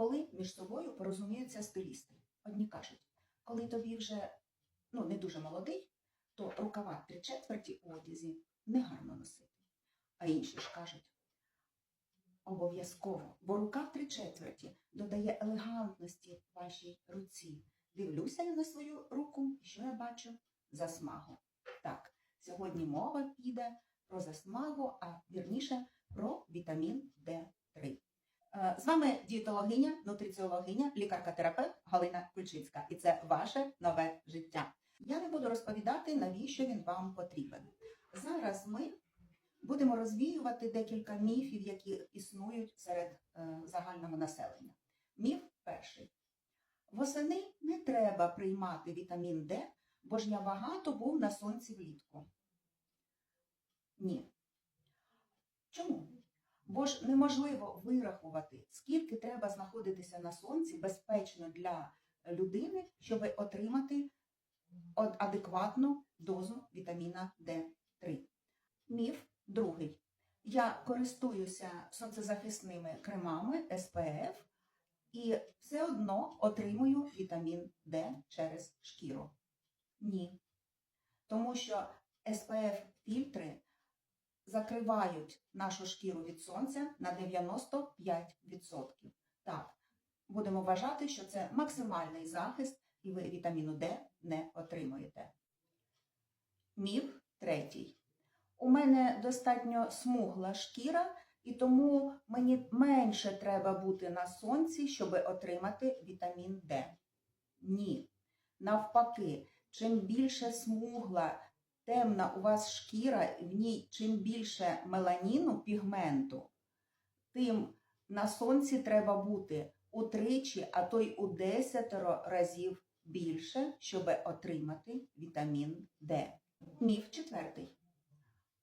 коли між собою порозуміються стилісти. Одні кажуть, коли тобі вже ну, не дуже молодий, то рукава три четверті у одязі негарно носити. А інші ж кажуть, обов'язково, бо рука три четверті додає елегантності вашій руці. Дивлюся я на свою руку, і що я бачу? Засмагу. Так, сьогодні мова піде про засмагу, а вірніше про вітамін Д3. Е, З вами дієтологиня, нутриціологиня, лікарка-терапевт Галина Кульчицька. І це ваше нове життя. Я не буду розповідати, навіщо він вам потрібен. Зараз ми будемо розвіювати декілька міфів, які існують серед е, загального населення. Міф перший. Восени не треба приймати вітамін Д, бо ж я багато був на сонці влітку. Ні. Чому? Бо ж неможливо вирахувати, скільки треба знаходитися на сонці безпечно для людини, щоб отримати адекватну дозу вітаміна Д3. Міф другий. Я користуюся сонцезахисними кремами SPF і все одно отримую вітамін Д через шкіру. Ні. Тому що SPF фільтри закривають нашу шкіру від сонця на 95%. Так, будемо вважати, що це максимальний захист, і ви вітаміну Д не отримуєте. Міф третій. У мене достатньо смугла шкіра, і тому мені менше треба бути на сонці, щоб отримати вітамін Д. Ні. Навпаки, чим більше смугла, темна у вас шкіра, в ній чим більше меланіну, пігменту, тим на сонці треба бути утричі, а то й у десятеро разів більше, щоб отримати вітамін Д. Міф четвертий.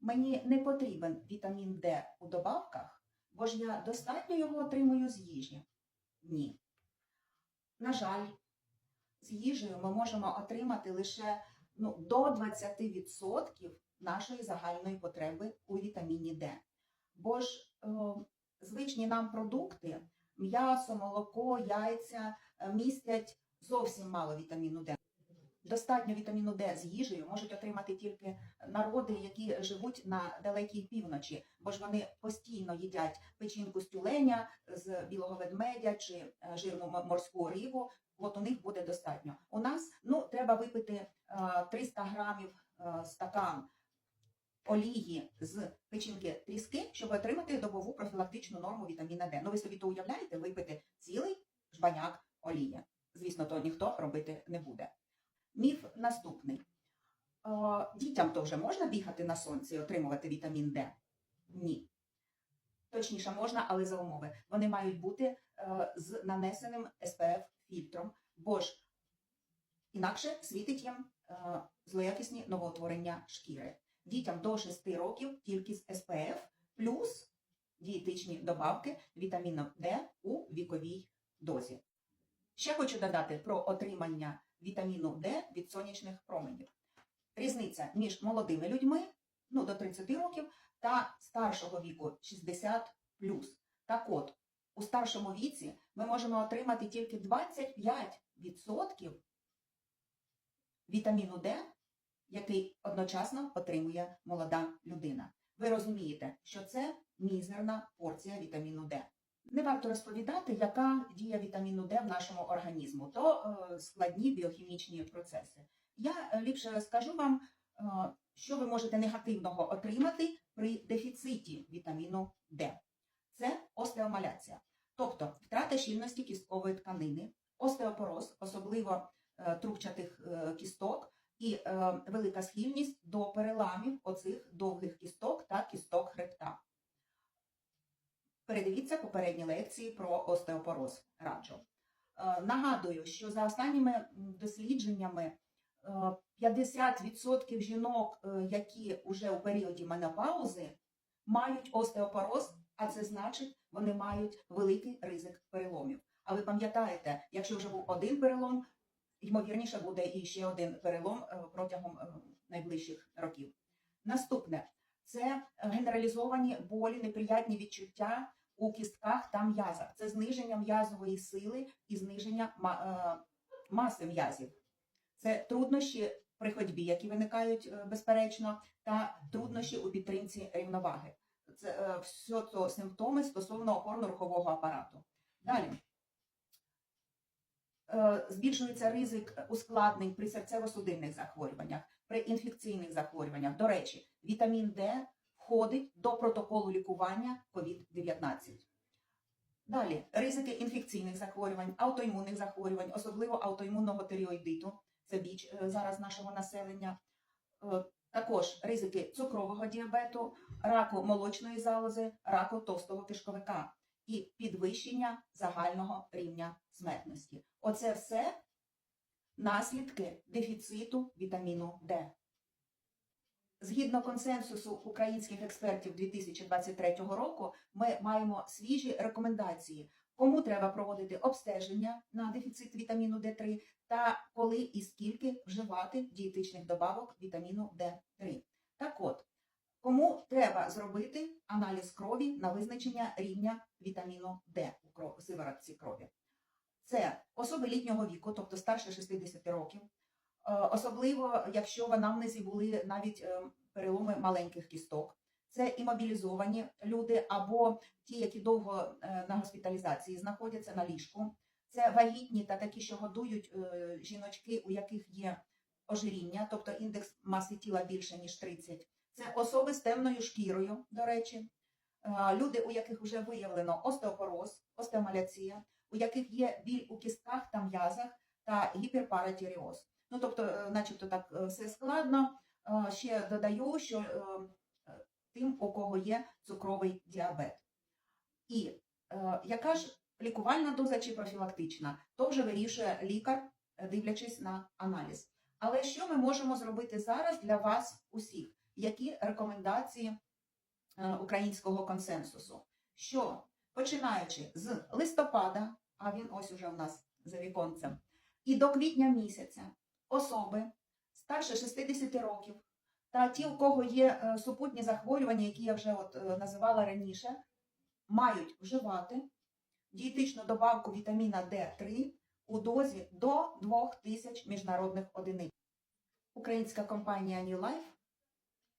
Мені не потрібен вітамін Д у добавках, бо ж я достатньо його отримую з їжі. Ні. На жаль, з їжею ми можемо отримати лише ну, до 20% нашої загальної потреби у вітаміні Д. Бо ж е, звичні нам продукти, м'ясо, молоко, яйця е, містять зовсім мало вітаміну Д. Достатньо вітаміну Д з їжею можуть отримати тільки народи, які живуть на далекій півночі, бо ж вони постійно їдять печінку з тюленя, з білого ведмедя чи е, жирну морську рибу. От у них буде достатньо. У нас ну треба випити е, 300 грамів е, стакан олії з печінки тріски, щоб отримати добову профілактичну норму вітаміна Д. Ну ви собі то уявляєте, випити цілий жбаняк олії. Звісно, то ніхто робити не буде. Міф наступний. Е, Дітям вже можна бігати на сонці і отримувати вітамін Д? Ні. Точніше, можна, але за умови. Вони мають бути е, з нанесеним SPF фільтром, бо ж інакше світить їм е, злоякісні новоутворення шкіри. Дітям до 6 років тільки з SPF плюс дієтичні добавки вітаміну Д у віковій дозі. Ще хочу додати про отримання вітаміну Д від сонячних променів. Різниця між молодими людьми ну, до 30 років та старшого віку 60 Так от, у старшому віці ми можемо отримати тільки 25% вітаміну Д, який одночасно отримує молода людина. Ви розумієте, що це мізерна порція вітаміну Д. Не варто розповідати, яка дія вітаміну Д в нашому організму, то е, складні біохімічні процеси. Я е, ліпше скажу вам, е, що ви можете негативного отримати при дефіциті вітаміну Д. Це остеомаляція, тобто втрата щільності кісткової тканини, остеопороз, особливо е, трубчатих е, кісток, і е, велика схильність до переламів оцих довгих кісток та кісток хребта. Передивіться попередні лекції про остеопороз раджу. Нагадую, що за останніми дослідженнями е, 50% жінок, які вже у періоді менопаузи, мають остеопороз, а це значить, вони мають великий ризик переломів. А ви пам'ятаєте, якщо вже був один перелом, ймовірніше буде і ще один перелом е, протягом е, найближчих років. Наступне це генералізовані болі, неприятні відчуття у кістках та м'язах. Це зниження м'язової сили і зниження е, маси м'язів. Це труднощі при ходьбі, які виникають е, безперечно, та труднощі у підтримці рівноваги. Це е, все це симптоми стосовно опорно-рухового апарату. Далі. Е, Збільшується ризик ускладнень при серцево-судинних захворюваннях, при інфекційних захворюваннях. До речі, вітамін Д входить до протоколу лікування COVID-19. Далі ризики інфекційних захворювань, аутоімунних захворювань, особливо аутоімунного тиреоїдиту, це біч е, зараз нашого населення. Також ризики цукрового діабету, раку молочної залози, раку товстого кишковика і підвищення загального рівня смертності. Оце все наслідки дефіциту вітаміну Д. Згідно консенсусу українських експертів 2023 року, ми маємо свіжі рекомендації, кому треба проводити обстеження на дефіцит вітаміну Д3 та коли і скільки вживати дієтичних добавок вітаміну Д3. Так от, кому треба зробити аналіз крові на визначення рівня вітаміну Д у сиворотці крові? Це особи літнього віку, тобто старше 60 років, Е, особливо якщо в анамнезі були навіть е, переломи маленьких кісток. Це імобілізовані люди або ті, які довго е, на госпіталізації знаходяться на ліжку. Це вагітні та такі, що годують е, жіночки, у яких є ожиріння, тобто індекс маси тіла більше ніж 30. Це особи з темною шкірою, до речі, Е, люди, у яких вже виявлено остеопороз, остеомаляція, у яких є біль у кістках та м'язах та гіперпаратіріоз. Ну, тобто, начебто так все складно. Ще додаю, що тим, у кого є цукровий діабет. І е, яка ж лікувальна доза чи профілактична, то вже вирішує лікар, дивлячись на аналіз. Але що ми можемо зробити зараз для вас усіх? Які рекомендації е, українського консенсусу? Що починаючи з листопада, а він ось уже в нас за віконцем, і до квітня місяця особи старше 60 років та ті, у кого є е, супутні захворювання, які я вже от е, називала раніше, мають вживати дієтичну добавку вітаміна D3 у дозі до 2000 міжнародних одиниць. Українська компанія New Life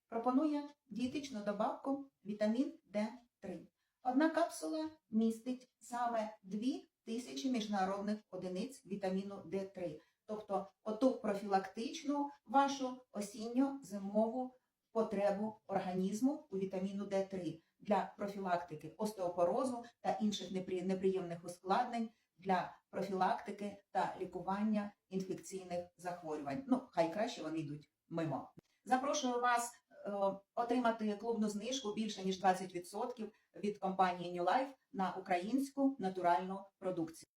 пропонує дієтичну добавку вітамін D3. Одна капсула містить саме 2000 міжнародних одиниць вітаміну D3, тобто оту профілактичну вашу осінньо-зимову потребу організму у вітаміну D3 для профілактики остеопорозу та інших неприємних ускладнень для профілактики та лікування інфекційних захворювань. Ну, хай краще вони йдуть мимо. Запрошую вас е, отримати клубну знижку більше ніж 20% від компанії New Life на українську натуральну продукцію.